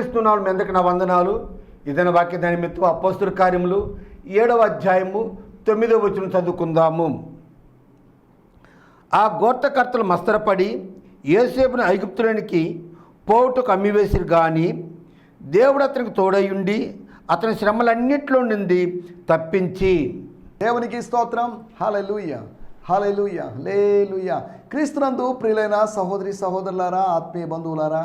యేసుక్రీస్తు ఎందుకు నా వందనాలు. ఇదన వాక్య నిమిత్తం అపోస్తుల కార్యములు. ఏడవ అధ్యాయము తొమ్మిదవ వచ్చిన చదువుకుందాము. ఆ గోర్తకర్తలు మస్తరపడి ఏసేపుని ఐగుప్తులనికి పోవుటకు అమ్మివేసిరు కానీ దేవుడు అతనికి తోడయుండి అతని శ్రమలన్నిట్లో నుండి తప్పించి. దేవునికి స్తోత్రం. హాలెలూయ హాలెలూయ లేలుయ క్రీస్తునందు ప్రియులైన సహోదరి సహోదరులారా ఆత్మీయ బంధువులారా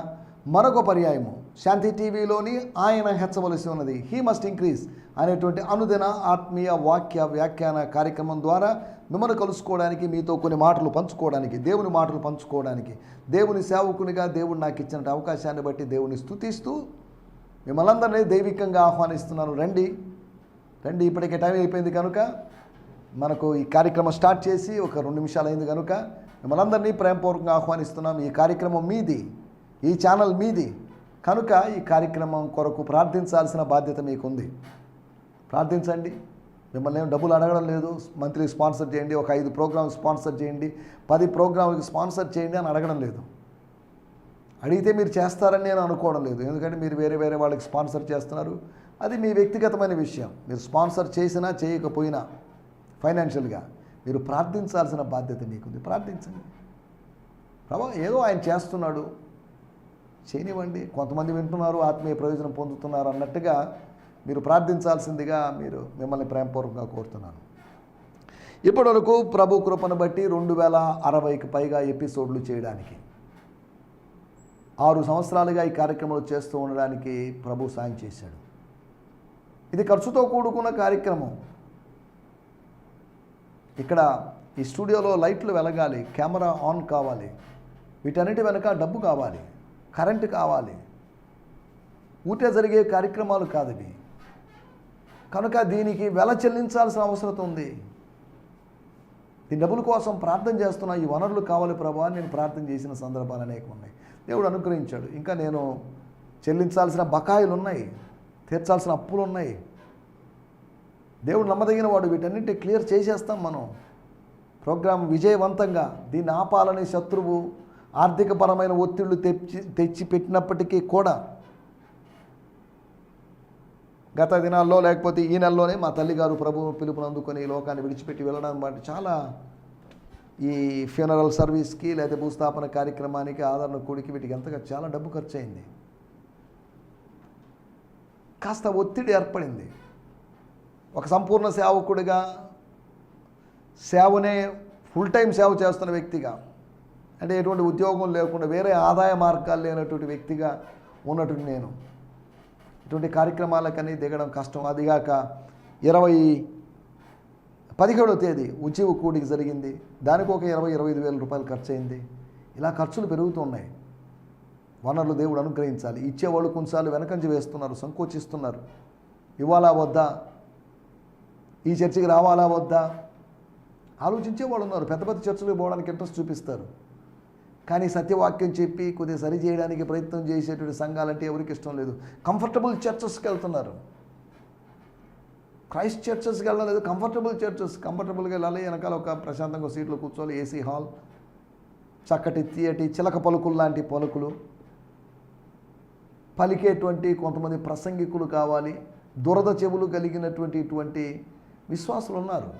మరొక పర్యాయము. శాంతి టీవీలోని ఆయన హెచ్చవలసి ఉన్నది. హీ మస్ట్ ఇంక్రీజ్ అనేటువంటి అనుదిన ఆత్మీయ వాక్య వ్యాఖ్యాన కార్యక్రమం ద్వారా మిమ్మల్ని కలుసుకోవడానికి మీతో కొన్ని మాటలు పంచుకోవడానికి దేవుని మాటలు పంచుకోవడానికి దేవుని సేవకునిగా దేవుడు నాకు ఇచ్చిన అవకాశాన్ని బట్టి దేవుని స్థుతిస్తూ మిమ్మల్ని అందరినీ దైవికంగా ఆహ్వానిస్తున్నాను. రండి. రండి ఇప్పటికే టైం అయిపోయింది కనుక మనకు ఈ కార్యక్రమం స్టార్ట్ చేసి ఒక రెండు నిమిషాలు అయింది కనుక మిమ్మల్ని అందరినీ ప్రేమపూర్వకంగా ఆహ్వానిస్తున్నాం. ఈ కార్యక్రమం మీది ఈ ఛానల్ మీది. కనుక ఈ కార్యక్రమం కొరకు ప్రార్థించాల్సిన బాధ్యత మీకుంది. ప్రార్థించండి. మిమ్మల్ని ఏం డబ్బులు అడగడం లేదు. మంత్లీ స్పాన్సర్ చేయండి. ఒక ఐదు ప్రోగ్రామ్ స్పాన్సర్ చేయండి. పది ప్రోగ్రాంకి స్పాన్సర్ చేయండి అని అడగడం లేదు. అడిగితే మీరు చేస్తారని నేను అనుకోవడం లేదు. ఎందుకంటే మీరు వేరే వేరే వాళ్ళకి స్పాన్సర్ చేస్తున్నారు. అది మీ వ్యక్తిగతమైన విషయం. మీరు స్పాన్సర్ చేసినా చేయకపోయినా ఫైనాన్షియల్గా మీరు ప్రార్థించాల్సిన బాధ్యత మీకుంది. ప్రార్థించండి. ప్రభా ఏదో ఆయన చేస్తున్నాడు. చేయనివ్వండి. కొంతమంది వింటున్నారు ఆత్మీయ ప్రయోజనం పొందుతున్నారు అన్నట్టుగా మీరు ప్రార్థించాల్సిందిగా మీరు మిమ్మల్ని ప్రేమపూర్వకంగా కోరుతున్నాను. ఇప్పటివరకు ప్రభు కృపను బట్టి రెండు వేల అరవైకి పైగా ఎపిసోడ్లు చేయడానికి ఆరు సంవత్సరాలుగా ఈ కార్యక్రమాలు చేస్తూ ఉండడానికి ప్రభు సాయం చేశాడు. ఇది ఖర్చుతో కూడుకున్న కార్యక్రమం. ఇక్కడ ఈ స్టూడియోలో లైట్లు వెలగాలి కెమెరా ఆన్ కావాలి వీటన్నిటి వెనక డబ్బు కావాలి. కరెంటు కావాలి. ఊటే జరిగే కార్యక్రమాలు కాదు ఇవి కనుక దీనికి వెల చెల్లించాల్సిన అవసరం ఉంది. ఈ డబ్బుల కోసం ప్రార్థన చేస్తున్న ఈ వనరులు కావాలి ప్రభా నేను ప్రార్థన చేసిన సందర్భాలు అనేక ఉన్నాయి. దేవుడు అనుగ్రహించాడు. ఇంకా నేను చెల్లించాల్సిన బకాయిలు ఉన్నాయి. తీర్చాల్సిన అప్పులు ఉన్నాయి. దేవుడు నమ్మదగిన వాడు. వీటన్నింటి క్లియర్ చేసేస్తాం మనం. ప్రోగ్రాం విజయవంతంగా దీన్ని ఆపాలని శత్రువు ఆర్థికపరమైన ఒత్తిళ్ళు తెచ్చి తెచ్చి పెట్టినప్పటికీ కూడా గత దినాల్లో లేకపోతే ఈ నెలలోనే మా తల్లిగారు ప్రభు పిలుపును అందుకొని ఈ లోకాన్ని విడిచిపెట్టి వెళ్ళడం బట్టి చాలా ఈ ఫ్యూనరల్ సర్వీస్కి లేదా భూస్థాపన కార్యక్రమానికి ఆదరణ కూడికి వీటికి ఎంతగా చాలా డబ్బు ఖర్చు అయింది కాస్త ఒత్తిడి ఏర్పడింది. ఒక సంపూర్ణ సేవకుడిగా సేవనే ఫుల్ టైం సేవ చేస్తున్న వ్యక్తిగా అంటే ఎటువంటి ఉద్యోగం లేకుండా వేరే ఆదాయ మార్గాలు లేనటువంటి వ్యక్తిగా ఉన్నటువంటి నేను. ఇటువంటి కార్యక్రమాలకని దిగడం కష్టం. అదిగాక ఇరవై పదిహేడో తేదీ ఉద్యోగ కూడికి జరిగింది. దానికి ఒక ఇరవై ఇరవై ఐదు వేల రూపాయలు ఖర్చు అయింది ఇలా ఖర్చులు పెరుగుతున్నాయి. వనరులు దేవుడు అనుగ్రహించాలి. ఇచ్చేవాళ్ళు కొన్నిసార్లు వెనకంజ వేస్తున్నారు సంకోచిస్తున్నారు. ఇవ్వాలా వద్దా? ఈ చర్చికి రావాలా వద్దా? ఆలోచించే వాళ్ళు ఉన్నారు. పెద్ద పెద్ద చర్చలకు పోవడానికి ఇంట్రెస్ట్ చూపిస్తారు. కానీ సత్యవాక్యం చెప్పి కొద్దిగా సరి చేయడానికి ప్రయత్నం చేసేటువంటి సంఘాలంటే ఎవరికి ఇష్టం లేదు. కంఫర్టబుల్ చర్చెస్కి వెళ్తున్నారు. క్రైస్ట్ చర్చెస్కి వెళ్ళడం లేదు. కంఫర్టబుల్ చర్చెస్ కంఫర్టబుల్గా వెళ్ళాలి. వెనకాల ఒక ప్రశాంతంగా సీట్లో కూర్చోవాలి. ఏసీ హాల్ చక్కటి తీయటి చిలక పలుకులు లాంటి పలుకులు. పలికేటువంటి కొంతమంది ప్రసంగికులు కావాలి. దురద చెవులు కలిగినటువంటి ఇటువంటి విశ్వాసులు ఉన్నారు.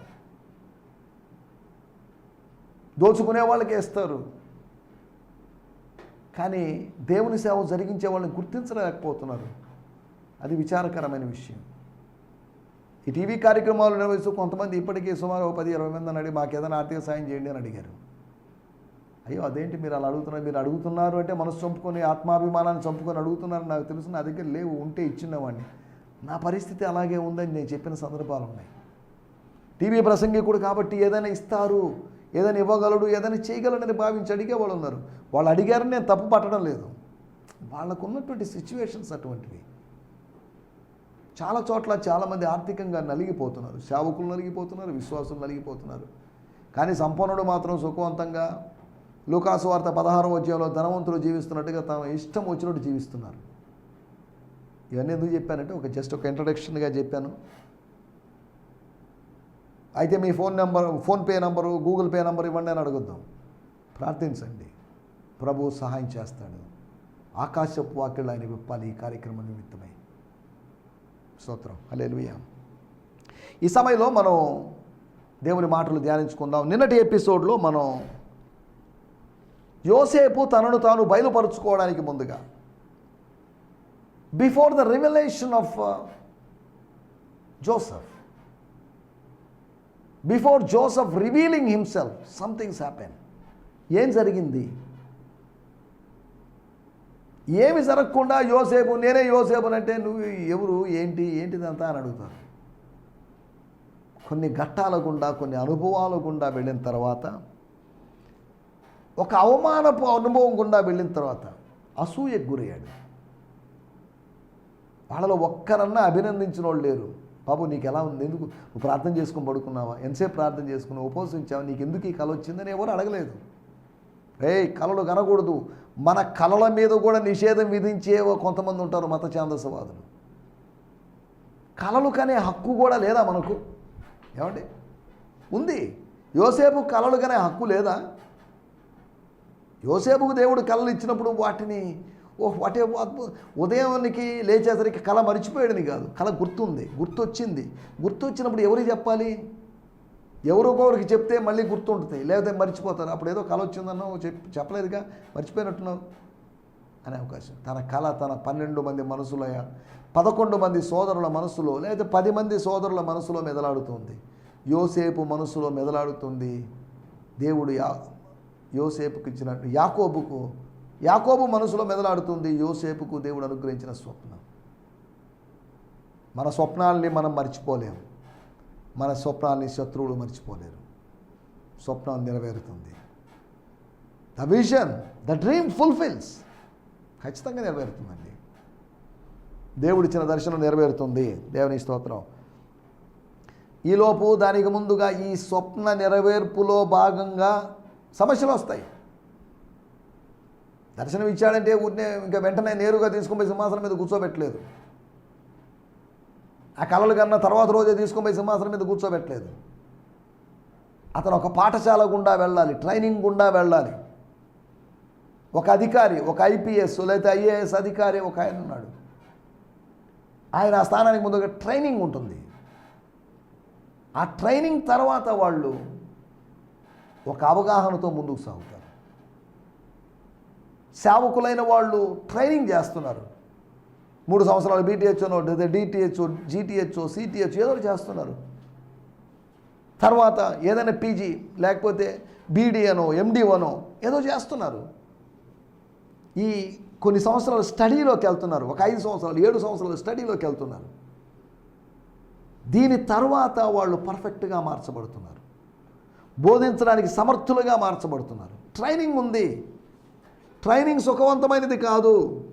దోచుకునే వాళ్ళకే ఇస్తారు. కానీ దేవుని సేవ జరిగించే వాళ్ళని గుర్తించలేకపోతున్నారు. అది విచారకరమైన విషయం. ఈ టీవీ కార్యక్రమాలు నిర్వహిస్తూ కొంతమంది ఇప్పటికీ సుమారు పది ఇరవై మంది అని అడిగి మాకు ఏదైనా ఆర్థిక సాయం చేయండి అని అడిగారు. అయ్యో అదేంటి మీరు అలా అడుగుతున్నారు? మీరు అడుగుతున్నారు అంటే మనసు చంపుకొని ఆత్మాభిమానాన్ని చంపుకొని అడుగుతున్నారు నాకు తెలుసు. నా దగ్గర లేవు ఉంటే ఇచ్చినవాడిని. నా పరిస్థితి అలాగే ఉందని నేను చెప్పిన సందర్భాలు ఉన్నాయి. టీవీ ప్రసంగికుడు కాబట్టి ఏదైనా ఇస్తారు. ఏదైనా ఇవ్వగలడు ఏదైనా చేయగలడని భావించి అడిగే వాళ్ళు ఉన్నారు. వాళ్ళు అడిగారని నేను తప్పు పట్టడం లేదు. వాళ్ళకు ఉన్నటువంటి సిచ్యువేషన్స్ అటువంటివి. చాలా చోట్ల చాలామంది ఆర్థికంగా నలిగిపోతున్నారు. సేవకులు నలిగిపోతున్నారు విశ్వాసులు నలిగిపోతున్నారు. కానీ సంపన్నుడు మాత్రం సుఖవంతంగా లూకాసు వార్త పదహారం అధ్యాయంలో ధనవంతులు జీవిస్తున్నట్టుగా తమ ఇష్టం వచ్చినట్టు జీవిస్తున్నారు. ఇవన్నీ ఎందుకు చెప్పానంటే ఒక జస్ట్ ఒక ఇంట్రడక్షన్గా చెప్పాను. అయితే మీ phone number PhonePe number Google Pay number ఇవ్వండి అని అడుగుద్దాం. ప్రార్థించండి. ప్రభు సహాయం చేస్తాడు. ఆకాశపు వాక్యలు ఆయన విప్పాలి. ఈ కార్యక్రమం నిమిత్తమై. స్తోత్రం. హల్లెలూయా. ఈ సమయంలో మనం దేవుని మాటలు ధ్యానించుకుందాం. నిన్నటి ఎపిసోడ్లో మనం యోసేపు తనను తాను బయలుపరుచుకోవడానికి ముందుగా before the revolution of Joseph before Joseph revealing himself somethings happen ఏం జరిగింది? ఏమి జరగకుండా యోసేపు నేనే యోసేపు అంటే నువ్వు ఎవరు ఏంటి ఏంటిదంతా అని అడుగుతారు. కొన్ని ఘట్టాల గుండా కొన్ని అనుభవాల గుండా వెళ్ళిన తర్వాత ఒక అవమానపు అనుభవం గుండా వెళ్ళిన తర్వాత అసూయకు గురయ్యాడు. వాళ్ళలో ఒక్కరన్నా అభినందించిన వాళ్ళు లేరు. బాబు నీకు ఎలా ఉంది? ఎందుకు నువ్వు ప్రార్థన చేసుకుని పడుకున్నావా? ఎంతసేపు ప్రార్థన చేసుకున్నావు? ఉపవసించావా నీకు ఎందుకు ఈ కళ వచ్చిందని ఎవరు అడగలేదు. రే కళలు కనకూడదు. మన కళల మీద కూడా నిషేధం విధించే కొంతమంది ఉంటారు మత ఛాందసవాదులు. కళలు కనే హక్కు కూడా లేదా మనకు? ఏమండి? ఉంది. యోసేపు కళలు కనే హక్కు లేదా? యోసేపుకు దేవుడు కళలు ఇచ్చినప్పుడు వాటిని ఓ వాటి ఉదయానికి లేచేసరికి కళ మర్చిపోయాడని కాదు. కళ గుర్తుంది గుర్తొచ్చింది. గుర్తొచ్చినప్పుడు ఎవరికి చెప్పాలి? ఎవరికొకరికి చెప్తే మళ్ళీ గుర్తుంటుంది లేకపోతే మర్చిపోతారు. అప్పుడు ఏదో కళ వచ్చిందన్నావు చెప్ చెప్పలేదుగా మర్చిపోయినట్టున్నావు అనే అవకాశం. తన కళ తన పన్నెండు మంది మనసులో పదకొండు మంది సోదరుల మనసులో లేకపోతే పది మంది సోదరుల మనసులో మెదలాడుతుంది. యోసేపు మనసులో మెదలాడుతుంది. దేవుడు యా యోసేపుకి ఇచ్చినట్టు యాకోబుకు యాకోబు మనసులో మెదలాడుతుంది యోసేపుకు దేవుడు అనుగ్రహించిన స్వప్నం. మన స్వప్నాల్ని మనం మర్చిపోలేము మన స్వప్నాల్ని శత్రువులు మర్చిపోలేరు. స్వప్నం నెరవేరుతుంది. The vision the dream fulfils ఖచ్చితంగా నెరవేరుతుందండి. దేవుడిచ్చిన దర్శనం నెరవేరుతుంది. దేవుని స్తోత్రం. ఈలోపు దానికి ముందుగా ఈ స్వప్న నెరవేర్పులో భాగంగా సమస్యలు వస్తాయి. దర్శనం ఇచ్చాడంటే ఊరినే ఇంకా వెంటనే నేరుగా తీసుకుపోయి సింహాసనం మీద కూర్చోబెట్టలేదు. ఆ కళలు కన్నా తర్వాత రోజే తీసుకుపోయి సింహాసనం మీద కూర్చోబెట్టలేదు. అతను ఒక పాఠశాల గుండా వెళ్ళాలి ట్రైనింగ్ గుండా వెళ్ళాలి. ఒక అధికారి ఒక ఐపీఎస్ లేకపోతే ఐఏఎస్ అధికారి ఒక ఆయన ఉన్నాడు. ఆయన ఆ స్థానానికి ముందుగా ట్రైనింగ్ ఉంటుంది. ఆ ట్రైనింగ్ తర్వాత వాళ్ళు ఒక అవగాహనతో ముందుకు సాగుతారు. సేవకులైన వాళ్ళు ట్రైనింగ్ చేస్తున్నారు. మూడు సంవత్సరాలు బీటీహెచ్ఓనో లేదా డిటిహెచ్ఓ జీటీహెచ్ఓ సిటిహెచ్ ఏదో చేస్తున్నారు. తర్వాత ఏదైనా పీజీ లేకపోతే బీడీ అనో ఎండి అనో ఏదో చేస్తున్నారు. ఈ కొన్ని సంవత్సరాలు స్టడీలోకి వెళ్తున్నారు. ఒక ఐదు సంవత్సరాలు ఏడు సంవత్సరాలు స్టడీలోకి వెళ్తున్నారు. దీని తర్వాత వాళ్ళు పర్ఫెక్ట్గా మార్చబడుతున్నారు. బోధించడానికి సమర్థులుగా మార్చబడుతున్నారు. ట్రైనింగ్ ఉంది. ట్రైనింగ్ సుఖవంతమైనది కాదు.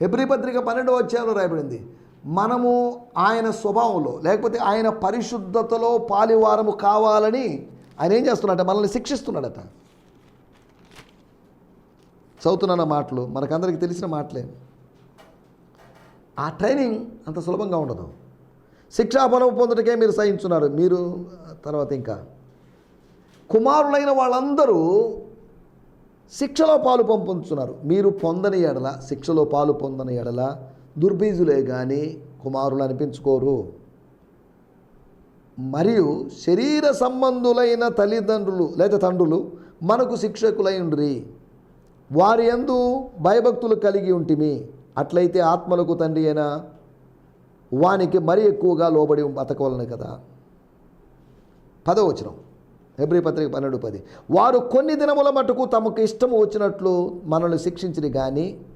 హెబ్రి పత్రిక పన్నెండవ అధ్యాయంలో రాయబడింది. మనము ఆయన స్వభావంలో లేకపోతే ఆయన పరిశుద్ధతలో పాలివారము కావాలని ఆయన ఏం చేస్తున్నాడట? మనల్ని శిక్షిస్తున్నాడట. చదువుతున్న మాటలు? మనకందరికీ తెలిసిన మాటలే. ఆ ట్రైనింగ్ అంత సులభంగా ఉండదు. శిక్షాఫలం పొందటకే మీరు సహించున్నారు. మీరు తర్వాత ఇంకా. కుమారులైన వాళ్ళందరూ శిక్షలో పాలు పంపుతున్నారు. మీరు పొందని ఎడల శిక్షలో పాలు పొందని ఎడల దుర్బీజులే కానీ కుమారులు అనిపించుకోరు. మరియు శరీర సంబంధులైన తల్లిదండ్రులు లేదా తండ్రులు మనకు శిక్షకులై ఉండ్రి వారి ఎందు భయభక్తులు కలిగి ఉంటిమి. అట్లయితే ఆత్మలకు తండ్రి అయినా వానికి మరీ ఎక్కువగా లోబడి బతకవలను కదా. పదవచనం. హెబ్రి పత్రిక పన్నెండు పది. వారు కొన్ని దినముల మటుకు తమకు ఇష్టము వచ్చినట్లు మనల్ని శిక్షించిరి కానీ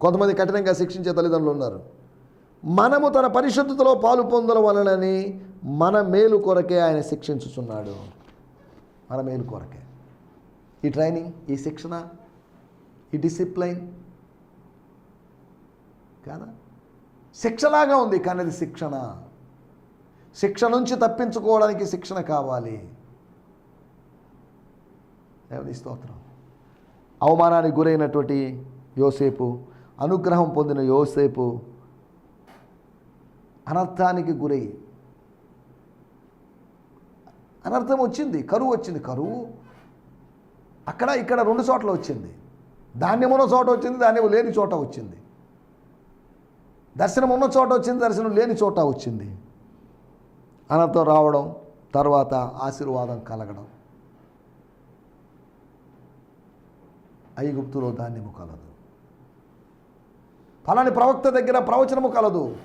కొంతమంది కఠినంగా శిక్షించే తల్లిదండ్రులు ఉన్నారు. మనము తన పరిశుద్ధతలో పాలు పొందడం వలనని మన మేలు కొరకే ఆయన శిక్షించుచున్నాడు. మన మేలు కొరకే. ఈ ట్రైనింగ్ ఈ శిక్షణ ఈ డిసిప్లైన్ కాదా? శిక్షలాగా ఉంది కానీ అది శిక్షణ. శిక్ష నుంచి తప్పించుకోవడానికి శిక్షణ కావాలి. దేవుని స్తోత్రం. అవమానానికి గురైనటువంటి యోసేపు అనుగ్రహం పొందిన యోసేపు అనర్థానికి గురై అనర్థం వచ్చింది కరువు వచ్చింది కరువు. అక్కడ ఇక్కడ రెండు చోట్ల వచ్చింది. ధాన్యం ఉన్న చోట వచ్చింది ధాన్యం లేని చోట వచ్చింది. దర్శనం ఉన్న చోట వచ్చింది దర్శనం లేని చోట వచ్చింది. అనంతం రావడం తర్వాత ఆశీర్వాదం కలగడం. ఐగుప్తులో ధాన్యము కలదు. పలాని ప్రవక్త దగ్గర ప్రవచనము కలదు.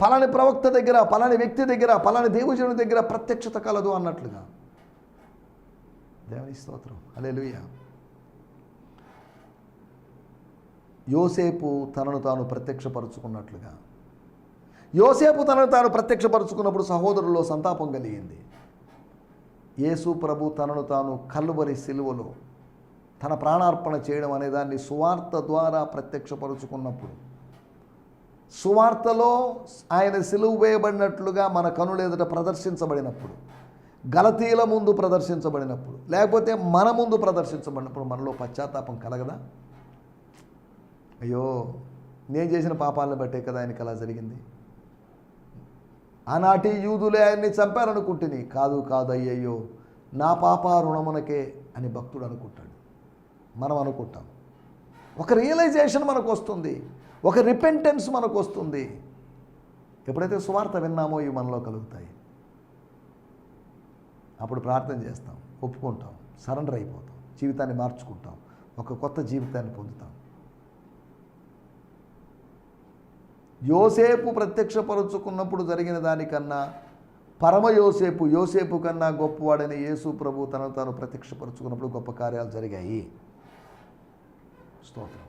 పలాని ప్రవక్త దగ్గర పలాని వ్యక్తి దగ్గర పలాని దేవుజనుడి దగ్గర ప్రత్యక్షత కలదు అన్నట్లుగా. దేవుని స్తోత్రం. అలెలుయ్య యోసేపు తనను తాను ప్రత్యక్షపరుచుకున్నట్లుగా. యోసేపు తనను తాను ప్రత్యక్షపరుచుకున్నప్పుడు సహోదరుల్లో సంతాపం కలిగింది. యేసు ప్రభు తనను తాను కల్లుబరి సిలువలో తన ప్రాణార్పణ చేయడం అనే దాన్ని సువార్త ద్వారా ప్రత్యక్షపరుచుకున్నప్పుడు సువార్తలో ఆయన సిలువు వేయబడినట్లుగా మన కనులేదట ఎదుట ప్రదర్శించబడినప్పుడు గలతీల ముందు ప్రదర్శించబడినప్పుడు లేకపోతే మన ముందు ప్రదర్శించబడినప్పుడు మనలో పశ్చాత్తాపం కలగదా? అయ్యో నేను చేసిన పాపాలను బట్టే కదా ఆయనకి అలా జరిగింది. ఆనాటి యూదులే ఆయన్ని చంపారనుకుంటుని. కాదు కాదు అయ్యయ్యో నా పాప రుణమునకే అని భక్తుడు అనుకుంటాడు. మనం అనుకుంటాం. ఒక రియలైజేషన్ మనకు వస్తుంది. ఒక రిపెంటెన్స్ మనకు వస్తుంది. ఎప్పుడైతే సువార్త విన్నామో ఇవి మనలో కలుగుతాయి. అప్పుడు ప్రార్థన చేస్తాం ఒప్పుకుంటాం సరెండర్ అయిపోతాం జీవితాన్ని మార్చుకుంటాం ఒక కొత్త జీవితాన్ని పొందుతాం. యోసేపు ప్రత్యక్షపరుచుకున్నప్పుడు జరిగిన దానికన్నా పరమ యోసేపు యోసేపు కన్నా గొప్పవాడని యేసు ప్రభు తనను తాను ప్రత్యక్షపరుచుకున్నప్పుడు గొప్ప కార్యాలు జరిగాయి. స్తోత్రం.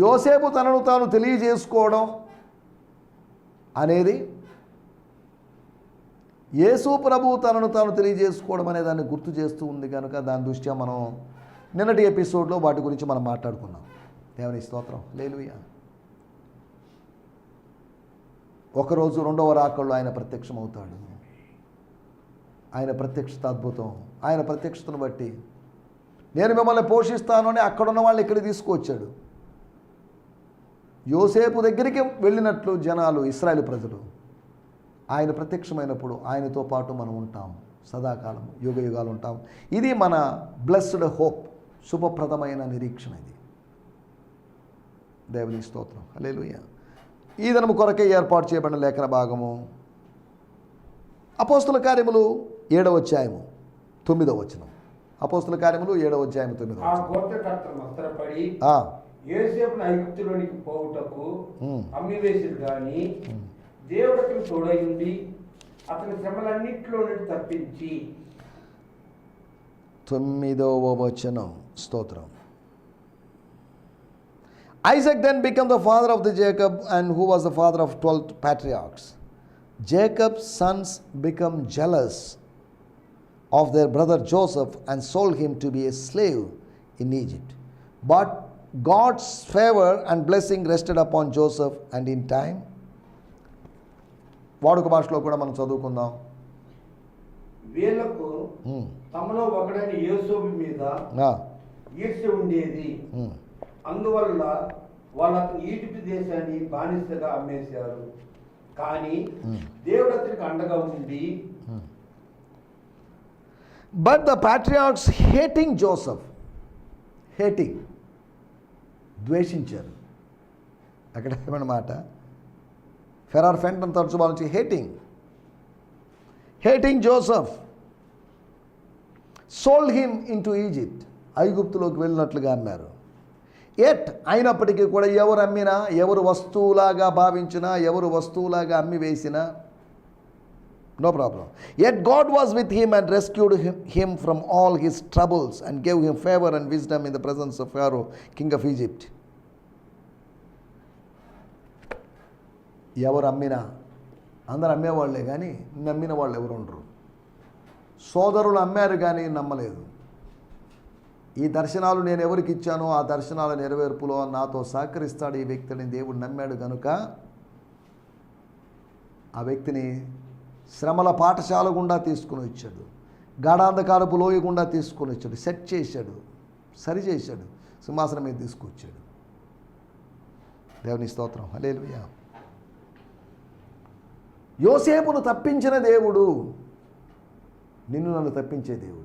యోసేపు తనను తాను తెలియజేసుకోవడం అనేది యేసు ప్రభు తనను తాను తెలియజేసుకోవడం అనే దాన్ని గుర్తు చేస్తూ ఉంది కనుక దాని దృష్ట్యా మనం నిన్నటి ఎపిసోడ్లో వాటి గురించి మనం మాట్లాడుకున్నాం. దేవుని స్తోత్రం. లేలుయ్యా ఒకరోజు రెండవ రాకళ్ళు ఆయన ప్రత్యక్షమవుతాడు. ఆయన ప్రత్యక్షత అద్భుతం. ఆయన ప్రత్యక్షతను బట్టి నేను మిమ్మల్ని పోషిస్తాను అని అక్కడున్న వాళ్ళని ఇక్కడికి తీసుకువచ్చాడు. యోసేపు దగ్గరికి వెళ్ళినట్లు జనాలు ఇస్రాయేల్ ప్రజలు ఆయన ప్రత్యక్షమైనప్పుడు ఆయనతో పాటు మనం ఉంటాం. సదాకాలం యుగ యుగాలు ఉంటాం. ఇది మన బ్లెస్డ్ హోప్ శుభప్రదమైన నిరీక్షణ ఇది. దేవుని స్తోత్రం. అలేలుయ్యా ఈ దినము కొరకే ఏర్పాటు చేయబడిన లేఖన భాగము. అపోస్తుల కార్యములు ఏడవ అధ్యాయము తొమ్మిదవ వచనం. అపోస్తుల కార్యములు ఏడవ అధ్యాయము తొమ్మిదవ ఆ వచనం. గోత్రకర్తలు మస్తరపడి ఆ, యోసేపును ఐగుప్తులోనికి పోవుటకు ఉమ్, అమ్మివేసిరు గాని ఉమ్. దేవుడు అతను తోడై ఉండి అతని శ్రమలన్నింటిలో నుండి తప్పించి తొమ్మిదవ వచనం స్తోత్రం. Isaac then became the father of the Jacob and who was the father of 12 patriarchs. Jacob's sons become jealous of their brother Joseph and sold him to be a slave in Egypt. But God's favor and blessing rested upon Joseph and in time వాడుక భాషలో కూడా మనం చదువుకుందాం వీళ్లకు ఉమ్, తమలో ఒకడైన యోసోబు మీద ఆ, ఈర్ష్య ఉండేది ఉమ్. అందువల్ల వాళ్ళు అతను ఈజిప్ట్ దేశాన్ని బానిసగా అమ్మేశారు. కానీ Hmm. దేవుడు అతనికి అండగా ఉండి But the patriarchs hating Joseph, hating, ద్వేషించారు. అక్కడ ఏమన్నమాట ఫెరార్ ఫెంటన్ తరచు నుంచి hating hating Joseph sold him into Egypt ఐగుప్తులోకి వెళ్ళినట్లుగా అన్నారు. ఎట్ అయినప్పటికీ కూడా ఎవరు అమ్మినా ఎవరు వస్తువులాగా భావించినా ఎవరు వస్తువులాగా అమ్మి వేసినా no problem. At God was with him and rescued him him from all his troubles and gave him favour and wisdom in the presence of your king of Egypt. ఎవరు అమ్మినా అందరు అమ్మేవాళ్ళే కానీ నమ్మిన వాళ్ళు ఎవరు ఉండరు. సోదరులు అమ్మారు కానీ నమ్మలేదు. ఈ దర్శనాలు నేను ఎవరికి ఇచ్చానో ఆ దర్శనాల నెరవేర్పులో నాతో సహకరిస్తాడు ఈ వ్యక్తిని దేవుడు నమ్మాడు కనుక ఆ వ్యక్తిని శ్రమల పాఠశాల గుండా తీసుకుని వచ్చాడు. గాఢాంధకారపు లోయ గుండా తీసుకొని వచ్చాడు. సెట్ చేశాడు. సరి చేశాడు. సింహాసనం మీద తీసుకొచ్చాడు. దేవుని స్తోత్రం. హల్లెలూయా. యోసేపును తప్పించిన దేవుడు నిన్ను నన్ను తప్పించే దేవుడు.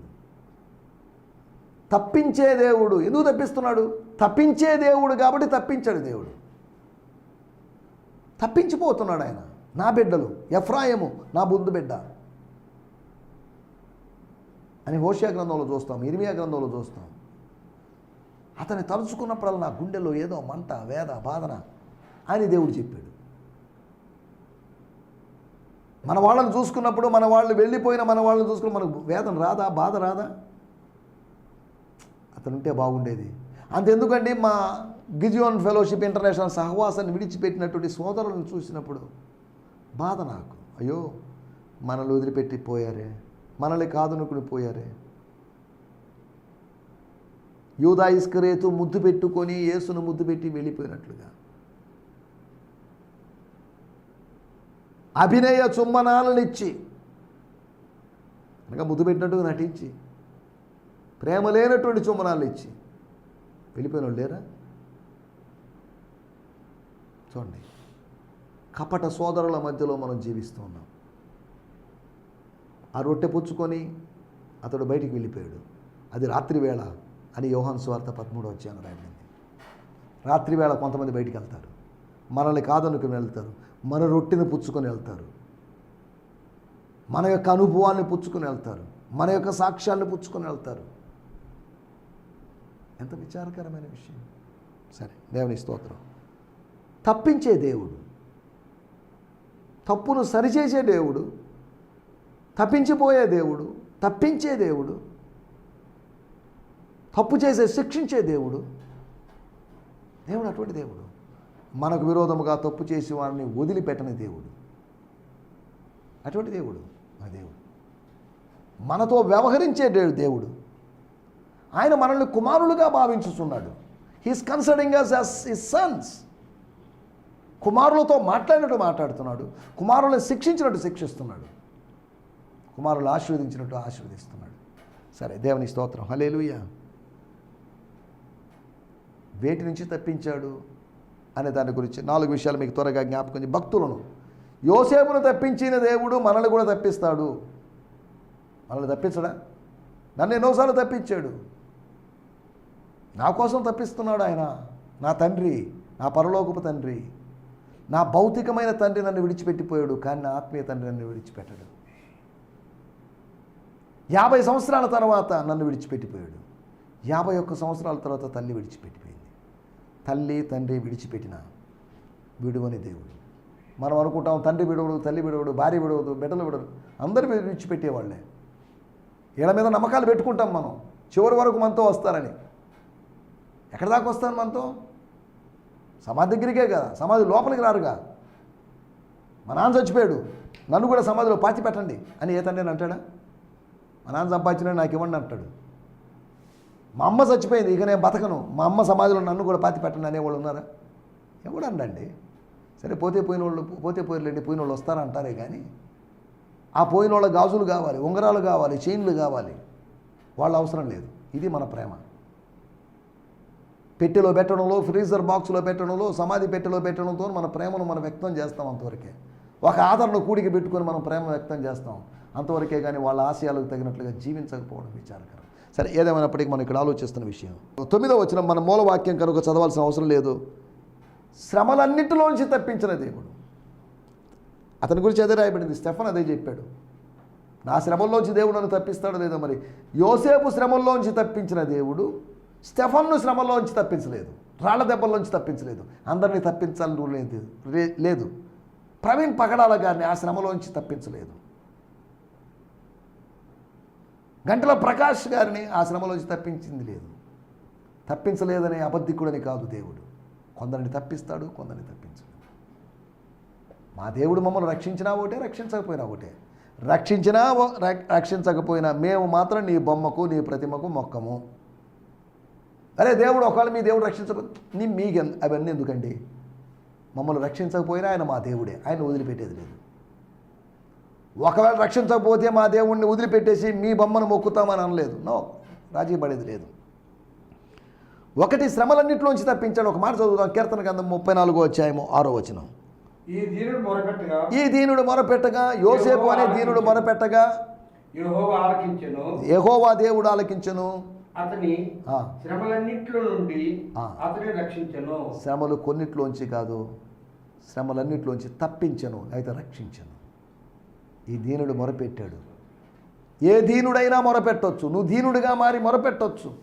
తప్పించే దేవుడు. ఎందుకు తప్పిస్తున్నాడు? తప్పించే దేవుడు కాబట్టి తప్పించాడు దేవుడు. తప్పించిపోతున్నాడు ఆయన. నా బిడ్డలు ఎఫ్రాయము నా బుద్ధు బిడ్డ. అని హోషియా గ్రంథంలో చూస్తాం ఇర్మియా గ్రంథంలో చూస్తాం. అతన్ని తలుచుకున్నప్పుడల్లా నా గుండెలో ఏదో మంట వేద బాధన. అని దేవుడు చెప్పాడు. మన వాళ్ళని చూసుకున్నప్పుడు మన వాళ్ళు వెళ్ళిపోయిన మన వాళ్ళని చూసుకుని మనకు వేదన రాదా బాధ రాదా? అతను ఉంటే బాగుండేది. అంతెందుకండి మా గిజియోన్ ఫెలోషిప్ ఇంటర్నేషనల్ సహవాసాన్ని విడిచిపెట్టినటువంటి సోదరులను చూసినప్పుడు బాధ నాకు. అయ్యో మనల్ని వదిలిపెట్టి పోయారే మనల్ని కాదనుకుని పోయారే. యూదా ఇస్కరేతు ముద్దు పెట్టుకొని యేసును ముద్దు పెట్టి వెళ్ళిపోయినట్లుగా. అభినయ చుమ్మనాలనిచ్చి అనగా ముద్దు పెట్టినట్టుగా నటించి ప్రేమ లేనటువంటి చుమనాలు ఇచ్చి. వెళ్ళిపోయిన వాళ్ళు లేరా? చూడండి. కపట సోదరుల మధ్యలో మనం జీవిస్తూ ఉన్నాం. ఆ రొట్టె పుచ్చుకొని అతడు బయటికి వెళ్ళిపోయాడు. అది రాత్రి వేళ అని యోహాన్ స్వార్థ పదమూడు వచ్చాను రాయబడింది. రాత్రి వేళ కొంతమంది బయటికి వెళ్తారు. మనల్ని కాదనుకుని వెళ్తారు. మన రొట్టెని పుచ్చుకొని వెళ్తారు. మన యొక్క అనుభవాన్ని పుచ్చుకొని వెళ్తారు. మన యొక్క సాక్ష్యాన్ని పుచ్చుకొని వెళ్తారు. ఎంత విచారకరమైన విషయం. సరే దేవుని స్తోత్రం. తప్పించే దేవుడు తప్పును సరిచేసే దేవుడు తప్పించిపోయే దేవుడు తప్పించే దేవుడు తప్పు చేసే శిక్షించే దేవుడు దేవుడు అటువంటి దేవుడు. మనకు విరోధముగా తప్పు చేసి వారిని వదిలిపెట్టని దేవుడు. అటువంటి దేవుడు మా దేవుడు. మనతో వ్యవహరించే దేవుడు. ఆయన మనల్ని కుమారులుగా భావించుతున్నాడు he's considering us us his sons కుమారులతో మాట్లాడినట్టు మాట్లాడుతున్నాడు. కుమారులను శిక్షించినట్టు శిక్షిస్తున్నాడు. కుమారులు ఆశీర్వదించినట్టు ఆశీర్వదిస్తున్నాడు. సరే దేవుని స్తోత్రం. హలేలుయ్య వేటి నుంచి తప్పించాడు అనే దాని గురించి నాలుగు విషయాలు మీకు త్వరగా జ్ఞాపకం భక్తులను యోసేపును తప్పించిన దేవుడు మనల్ని కూడా తప్పిస్తాడు. మనల్ని తప్పించడా? నన్ను ఎన్నోసార్లు తప్పించాడు. నా కోసం తప్పిస్తున్నాడు ఆయన. నా తండ్రి నా పరలోకపు తండ్రి. నా భౌతికమైన తండ్రి నన్ను విడిచిపెట్టిపోయాడు కానీ నా ఆత్మీయ తండ్రి నన్ను విడిచిపెట్టాడు. యాభై సంవత్సరాల తర్వాత నన్ను విడిచిపెట్టిపోయాడు. యాభై ఒక్క సంవత్సరాల తర్వాత తల్లి విడిచిపెట్టిపోయింది. తల్లి తండ్రి విడిచిపెట్టిన విడువని దేవుడు. మనం అనుకుంటాం తండ్రి విడవడు తల్లి విడవడు భార్య విడవదు బిడ్డలు విడవడు అందరూ విడిచిపెట్టేవాళ్ళే. వీళ్ళ మీద నమ్మకాలు పెట్టుకుంటాం మనం. చివరి వరకు మనతో వస్తారని. ఎక్కడి దాకా వస్తాను మనతో? సమాధి దగ్గరికే కదా. సమాధి లోపలికి రారుగా. మా నాన్న చచ్చిపోయాడు. నన్ను కూడా సమాధిలో పాతి పెట్టండి. అని ఏ తండ్రి అంటాడా? మా నాన్న సంపాదించిన నాకు ఇవ్వండి అంటాడు. మా అమ్మ చచ్చిపోయింది. ఇక నేను బతకను. మా అమ్మ సమాధిలో నన్ను కూడా పాతి పెట్టండి అనేవాళ్ళు ఉన్నారా? ఎవడు అండి సరే పోతే పోయిన వాళ్ళు పోతే పోయిలేండి పోయిన వాళ్ళు వస్తారంటారే కానీ ఆ పోయిన వాళ్ళ గాజులు కావాలి ఉంగరాలు కావాలి చైన్లు కావాలి. వాళ్ళ అవసరం లేదు. ఇది మన ప్రేమ. పెట్టెలో పెట్టడంలో ఫ్రీజర్ బాక్స్లో పెట్టడంలో సమాధి పెట్టెలో పెట్టడంతో మన ప్రేమను మనం వ్యక్తం చేస్తాం అంతవరకే. ఒక ఆదరణ కూడికి పెట్టుకొని మనం ప్రేమ వ్యక్తం చేస్తాం. అంతవరకే కానీ వాళ్ళ ఆశయాలకు తగినట్లుగా జీవించకపోవడం విచారకరం. సరే ఏదేమైనప్పటికీ మనం ఇక్కడ ఆలోచిస్తున్న విషయం. తొమ్మిదో వచ్చిన మన మూలవాక్యం కనుక చదవాల్సిన అవసరం లేదు. శ్రమలన్నింటిలోంచి తప్పించిన దేవుడు. అతని గురించి అదే రాయబడింది స్టెఫన్ అదే చెప్పాడు. నా శ్రమల్లోంచి దేవుడు నన్ను తప్పిస్తాడో లేదో మరి? యోసేపు శ్రమల్లోంచి తప్పించిన దేవుడు స్టెఫన్ను శ్రమలోంచి తప్పించలేదు రాళ్ళ దెబ్బల్లోంచి తప్పించలేదు. అందరినీ తప్పించాలని రూల్ లేదు లేదు. ప్రవీణ్ పగడాల గారిని ఆ శ్రమలోంచి తప్పించలేదు. గంటల ప్రకాష్ గారిని ఆ శ్రమలోంచి తప్పించింది లేదు. తప్పించలేదనే అబద్ధికుడని కాదు దేవుడు. కొందరిని తప్పిస్తాడు కొందరిని తప్పించడు. మా దేవుడు మమ్మల్ని రక్షించినా ఒకటే రక్షించకపోయినా ఒకటే. రక్షించినా ఓ- ర- రక్షించకపోయినా మేము మాత్రం నీ బొమ్మకు నీ ప్రతిమకు మొక్కము. అరే దేవుడు ఒకవేళ మీ దేవుడు రక్షించక నీ మీకు అవన్నీ ఎందుకండి? మమ్మల్ని రక్షించకపోయినా ఆయన మా దేవుడే. ఆయన వదిలిపెట్టేది లేదు. ఒకవేళ రక్షించకపోతే మా దేవుణ్ణి వదిలిపెట్టేసి మీ బొమ్మను మొక్కుతామని అనలేదు. నో రాజీ పడేది లేదు. ఒకటి శ్రమలన్నింటిలోంచి తప్పించాడు. ఒక మాట చదువుదాం. కీర్తన గంధం ముప్పై నాలుగో అధ్యాయము ఆరో వచనం. ఈ దీనుడు మొరపెట్టగా యోసేపు అనే దీనుడు మొరపెట్టగా యెహోవా దేవుడు ఆలకించెను. అతని శ్రమలన్నిట్లో నుండి. అతని రక్షించను. శ్రమలు కొన్నిట్లోంచి కాదు శ్రమలన్నిట్లోంచి తప్పించను అయితే రక్షించను. ఈ దీనుడు మొరపెట్టాడు. ఏ దీనుడైనా మొరపెట్టొచ్చు. నువ్వు దీనుడిగా మారి మొరపెట్టొచ్చు.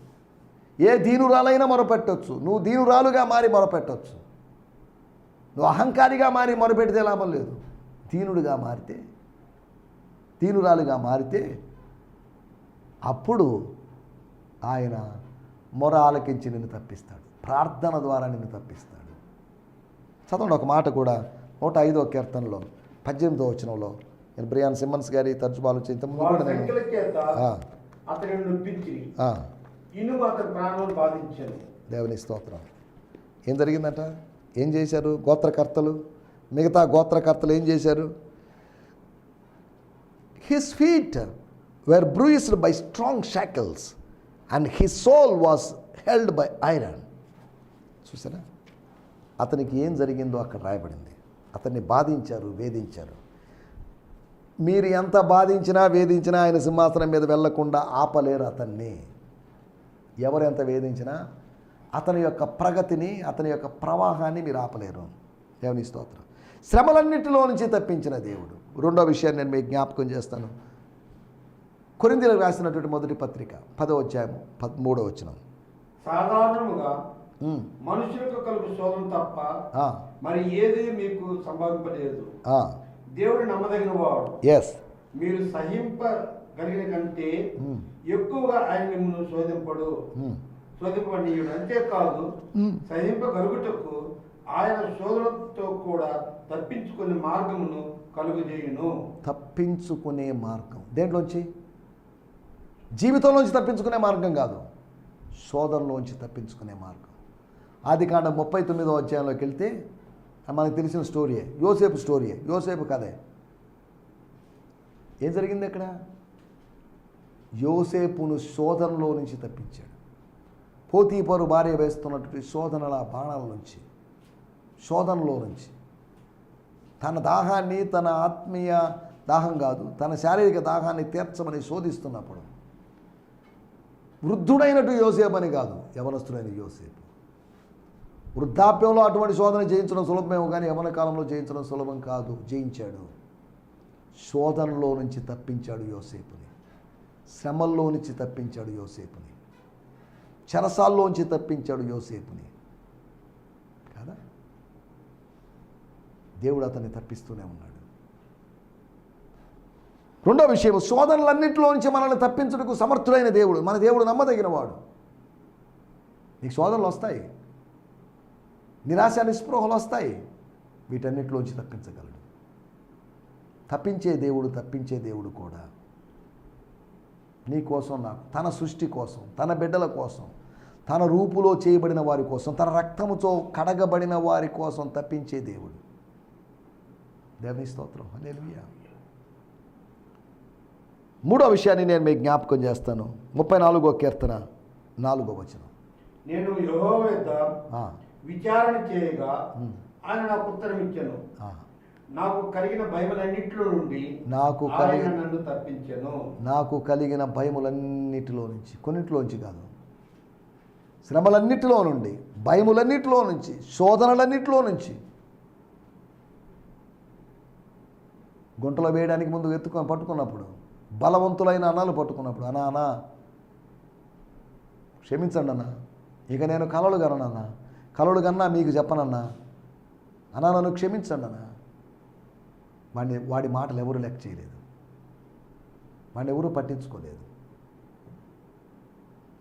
ఏ దీనురాలైనా మొరపెట్టొచ్చు. నువ్వు దీనురాలుగా మారి మొరపెట్టొచ్చు. నువ్వు అహంకారిగా మారి మొరపెడితే లాభం లేదు. దీనుడిగా మారితే దీనురాలుగా మారితే అప్పుడు ఆయన మొర ఆలకించి నిన్ను తప్పిస్తాడు. ప్రార్థన ద్వారా నిన్ను తప్పిస్తాడు. చదవండి ఒక మాట కూడా నూట ఐదో కీర్తనలో పద్దెనిమిదో వచనంలో. నేను బ్రియాన్ సిమ్మన్స్ గారి తరచుబాలు ఇంతకుముందు కూడా నేను దేవుని స్తోత్రం. ఏం జరిగిందట? ఏం చేశారు గోత్రకర్తలు? మిగతా గోత్రకర్తలు ఏం చేశారు? His feet were bruised by strong shackles and his soul was held by iron చూసారా? అతనికి ఏం జరిగిందో అక్కడ రాయబడింది. అతన్ని బాధించారు వేధించారు. మీరు ఎంత బాధించినా వేధించినా ఆయన సింహాసనం మీద వెళ్ళకుండా ఆపలేరు అతన్ని. ఎవరు ఎంత వేధించినా అతని యొక్క ప్రగతిని అతని యొక్క ప్రవాహాన్ని మీరు ఆపలేరు. దేవుని స్తోత్రం. శ్రమలన్నింటిలో నుంచి తప్పించిన దేవుడు. రెండో విషయాన్ని నేను మీకు జ్ఞాపకం చేస్తాను. కొరిందీలకు రాసినటువంటి మొదటి పత్రిక పదో అధ్యాయము పదమూడో వచనం. సాధారణముగా మనుషులకు కలుగు శోధన తప్ప మరి ఏది మీకు సంభవింపలేదు. దేవుడు నమ్మదగిన వాడు. ఎస్ మీరు సహింపగలిగిన కంటే ఎక్కువగా ఆయన మిమ్మల్ని శోధింపడు. శోధింపనీయుడు అంతేకాదు. సహింపగలుగుటకు ఆయన శోధనతో కూడా తప్పించుకునే మార్గమును కలుగజేయును. తప్పించుకునే మార్గం. దేంట్లోంచి? జీవితంలోంచి తప్పించుకునే మార్గం కాదు. శోధనలోంచి తప్పించుకునే మార్గం. ఆది కాండ ముప్పై తొమ్మిదో అధ్యాయంలోకి వెళ్తే మనకు తెలిసిన స్టోరీయే యోసేపు స్టోరీయే యోసేపు కథే. ఏం జరిగింది అక్కడ? యోసేపును శోధనలో నుంచి తప్పించాడు. పోతీపరు భార్య వేస్తున్నటువంటి శోధనల బాణాల నుంచి శోధనలో నుంచి. తన దాహాన్ని తన ఆత్మీయ దాహం కాదు తన శారీరక దాహాన్ని తీర్చమని శోధిస్తున్నప్పుడు వృద్ధుడైనటు యోసేపు అని కాదు యవనస్తుడైన యోసేపు. వృద్ధాప్యంలో అటువంటి శోధన జయించడం సులభమేమో కానీ యవన కాలంలో జయించడం సులభం కాదు జయించాడు శోధనలో నుంచి తప్పించాడు యోసేపుని. శ్రమల్లో నుంచి తప్పించాడు యోసేపుని. చెరసాల్లోంచి తప్పించాడు యోసేపుని. కదా? దేవుడు అతన్ని తప్పిస్తూనే ఉన్నాడు. రెండో విషయం శోధనలన్నింటిలో నుంచి మనల్ని తప్పించుటకు సమర్థుడైన దేవుడు. మన దేవుడు నమ్మదగిన వాడు నీకు శోధనలు వస్తాయి. నిరాశ నిస్పృహలు వస్తాయి. వీటన్నిటిలోంచి తప్పించగలడు. తప్పించే దేవుడు తప్పించే దేవుడు కూడా. నీ కోసం నాకు తన సృష్టి కోసం తన బిడ్డల కోసం తన రూపులో చేయబడిన వారి కోసం తన రక్తముతో కడగబడిన వారి కోసం తప్పించే దేవుడు. దేవుని స్తోత్రం. హల్లెలూయా. మూడో విషయాన్ని నేను మీకు జ్ఞాపకం చేస్తాను. ముప్పై నాలుగో కీర్తన నాలుగో వచనం. నేను విచారణ చేయగా ఆయన నాకు ఉత్తరం ఇచ్చాను. నాకు కలిగిన భయములన్నిటిలో నుండి నాకు కలిగిన నన్ను తప్పించెను. నాకు కలిగిన భయములన్నిటిలో నుంచి కొన్నిటిలోంచి కాదు. శ్రమలన్నిటిలో నుండి భయములన్నిటిలో నుంచి శోధనలన్నిటిలో నుంచి. గుంటలో వేయడానికి ముందు ఎత్తుకొని పట్టుకున్నప్పుడు బలవంతులైన అన్నాలు పట్టుకున్నప్పుడు అనా అనా క్షమించండి అన్న. ఇక నేను కలలు కననన్నా కలలు కన్నా మీకు చెప్పనన్నా. అనా నన్ను క్షమించండి అన్న. వాడిని వాడి మాటలు ఎవరు లెక్క చేయలేదు. వాడిని ఎవరు పట్టించుకోలేదు.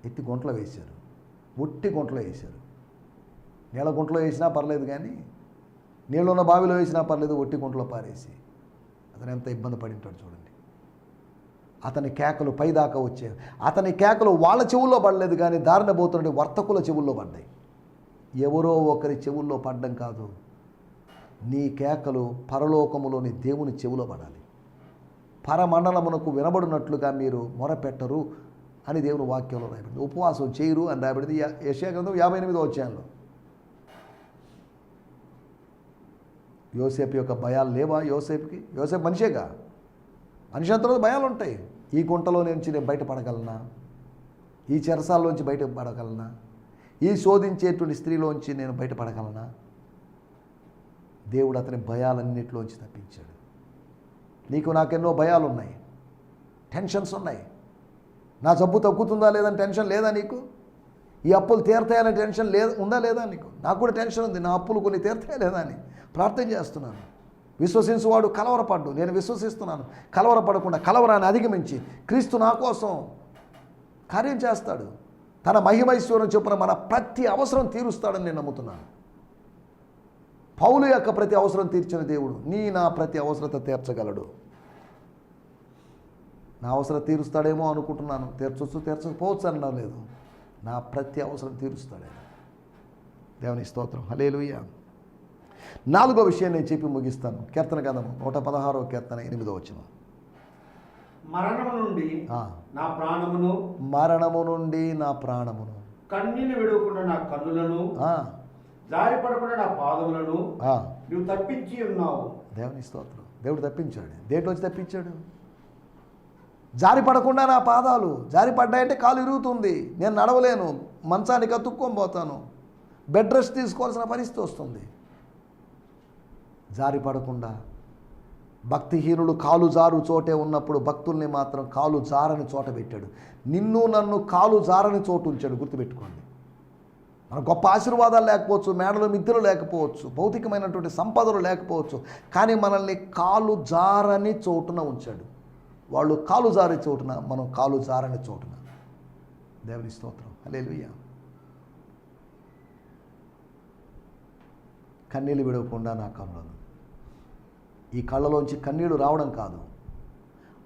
ఎత్తి గుంటలో వేశారు. ఒట్టి గుంటలో వేశారు. నీళ్ళ గుంటలో వేసినా పర్లేదు కానీ నీళ్ళున్న బావిలో వేసినా పర్లేదు ఒట్టి గుంటలో పారేసి. అతను ఎంత ఇబ్బంది పడి ఉంటాడు చూడండి. అతని కేకలు పైదాకా వచ్చాయి. అతని కేకలు వాళ్ళ చెవుల్లో పడలేదు కానీ దారిన పోతున్న వర్తకుల చెవుల్లో పడ్డాయి. ఎవరో ఒకరి చెవుల్లో పడ్డం కాదు. నీ కేకలు పరలోకములోని దేవుని చెవులో పడాలి. పరమండలమునకు వినబడినట్లుగా మీరు మొరపెట్టరు అని దేవుని వాక్యంలో రాయబడింది. ఉపవాసం చేయరు అని రాయబడింది. యశా గ్రంథం యాభై ఎనిమిదో వచ్చాయంలో యోసేపు యొక్క భయాలు లేవా? యోసేపుకి? యోసేపు మనిషేగా? మనిషి అంతలో భయాలు ఉంటాయి ఈ గుంటలో నుంచి నేను బయటపడగలనా? ఈ చెరసాల్లోంచి బయటపడగలనా? ఈ శోధించేటువంటి స్త్రీలోంచి నేను బయటపడగలనా? దేవుడు అతని భయాలన్నిటిలోంచి తప్పించాడు. నీకు నాకెన్నో భయాలు ఉన్నాయి టెన్షన్స్ ఉన్నాయి. నా జబ్బు తగ్గుతుందా లేదని టెన్షన్ లేదా నీకు? ఈ అప్పులు తీరతాయనే టెన్షన్ లేదా ఉందా లేదా నీకు? నాకు కూడా టెన్షన్ ఉంది. నా అప్పులు కొన్ని తీరతాయా లేదా అని ప్రార్థన చేస్తున్నాను. విశ్వసించువాడు కలవరపడ్డు. నేను విశ్వసిస్తున్నాను. కలవరపడకుండా కలవరాన్ని అధిగమించి క్రీస్తు నా కోసం కార్యం చేస్తాడు. తన మహిమైశ్వరం చొప్పున మన ప్రతి అవసరం తీరుస్తాడని నేను నమ్ముతున్నాను. పౌలు యొక్క ప్రతి అవసరం తీర్చిన దేవుడు నీ నా ప్రతి అవసరత తీర్చగలడు. నా అవసరం తీరుస్తాడేమో అనుకుంటున్నాను. తీర్చొచ్చు తీర్చకపోవచ్చు అనడం లేదు. నా ప్రతి అవసరం తీరుస్తాడే దేవుని స్తోత్రం. హలేలుయ్యా నాలుగో విషయం నేను చెప్పి ముగిస్తాను. కీర్తన గంధము నూట పదహారో కీర్తన ఎనిమిదో వచ్చిన మరణము నుండి నా ప్రాణమును మరణము నుండి నా ప్రాణమును. కన్నీని విడవకుండా నా కన్నులను జారి పడకుండా నా పాదములను నువ్వు తప్పించి ఉన్నావు. దేవుని స్తోత్రం. దేవుడు తప్పించాడు. దేంట్లోంచి తప్పించాడు? జారి పడకుండా నా పాదాలు. జారి పడ్డాయంటే కాలు ఇరుగుతుంది. నేను నడవలేను. మంచానికి అతుక్కొని పోతాను. బెడ్ రెస్ట్ తీసుకోవాల్సిన పరిస్థితి వస్తుంది. జారిపడకుండా. భక్తిహీనుడు కాలు జారు చోటే ఉన్నప్పుడు భక్తుల్ని మాత్రం కాలు జారని చోట పెట్టాడు. నిన్ను నన్ను కాలు జారని చోటు ఉంచాడు. గుర్తుపెట్టుకోండి. మన గొప్ప ఆశీర్వాదాలు లేకపోవచ్చు మేడలు మిద్దెలు లేకపోవచ్చు భౌతికమైనటువంటి సంపదలు లేకపోవచ్చు కానీ మనల్ని కాలు జారని చోటున ఉంచాడు. వాళ్ళు కాలు జారే చోటున మనం కాలు జారని చోటున. దేవుని స్తోత్రం. హల్లెలూయా. కన్నీళ్ళు విడవకుండా నా కనులను ఈ కళ్ళలోంచి కన్నీళ్ళు రావడం కాదు.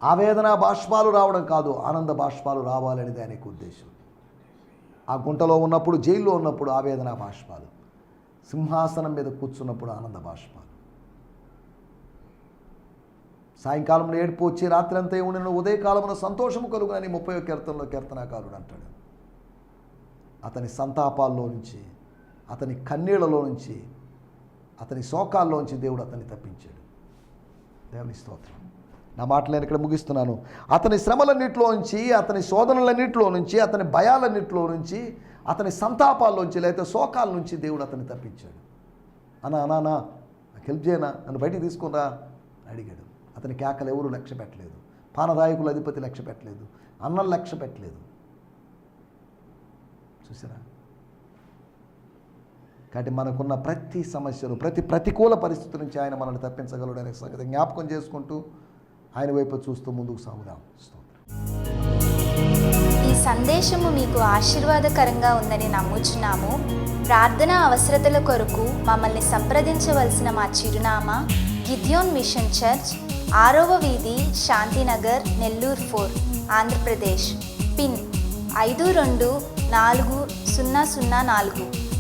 ఆవేదన బాష్పాలు రావడం కాదు. ఆనంద బాష్పాలు రావాలనేది ఆయనకు ఉద్దేశం. ఆ గుంటలో ఉన్నప్పుడు జైల్లో ఉన్నప్పుడు ఆవేదన బాష్పాలు. సింహాసనం మీద కూర్చున్నప్పుడు ఆనంద బాష్పాలు. సాయంకాలంలో ఏడుపు వచ్చి రాత్రి అంతా ఉండిన ఉదయకాలమున సంతోషము కలుగునని ముప్పై కీర్తనలో కీర్తనాకారుడు అంటాడు. అతని సంతాపాల్లో నుంచి అతని కన్నీళ్ళలో నుంచి అతని శోకాల్లోంచి దేవుడు అతన్ని తప్పించాడు. దేవుని స్తోత్రం. నా మాటలు నేను ఇక్కడ ముగిస్తున్నాను. అతని శ్రమలన్నింటిలోంచి అతని శోధనలన్నింటిలో నుంచి అతని భయాలన్నింటిలో నుంచి అతని సంతాపాల్లోంచి లేకపోతే శోకాల నుంచి దేవుడు అతన్ని తప్పించాడు. అన్నా అనానా నాకు హెల్ప్ చేయనా? నన్ను బయటికి తీసుకున్నా అడిగాడు. అతని కేకలు ఎవరు లక్ష్య పెట్టలేదు. పానరాయకుల అధిపతి లక్ష్య పెట్టలేదు. అన్నం లక్ష్య పెట్టలేదు. చూసారా? కాబట్టి మనకున్న ప్రతి సమస్యలు ప్రతి ప్రతికూల పరిస్థితి నుంచి ఆయన మనల్ని తప్పించగలడు అనే సంగతి జ్ఞాపకం చేసుకుంటూ ఆయన వైపు చూస్తూ ముందుకు సాగుదాం. ఈ సందేశము మీకు ఆశీర్వాదకరంగా ఉందని నమ్ముచున్నాము. ప్రార్థన అవసరతల కొరకు మమ్మల్ని సంప్రదించవలసిన మా చిరునామా గిద్యోన్ మిషన్ చర్చ్ ఆరవ వీధి శాంతినగర్ నెల్లూరు ఫోర్ ఆంధ్రప్రదేశ్. పిన్ ఐదు రెండు నాలుగు సున్నా సున్నా నాలుగు.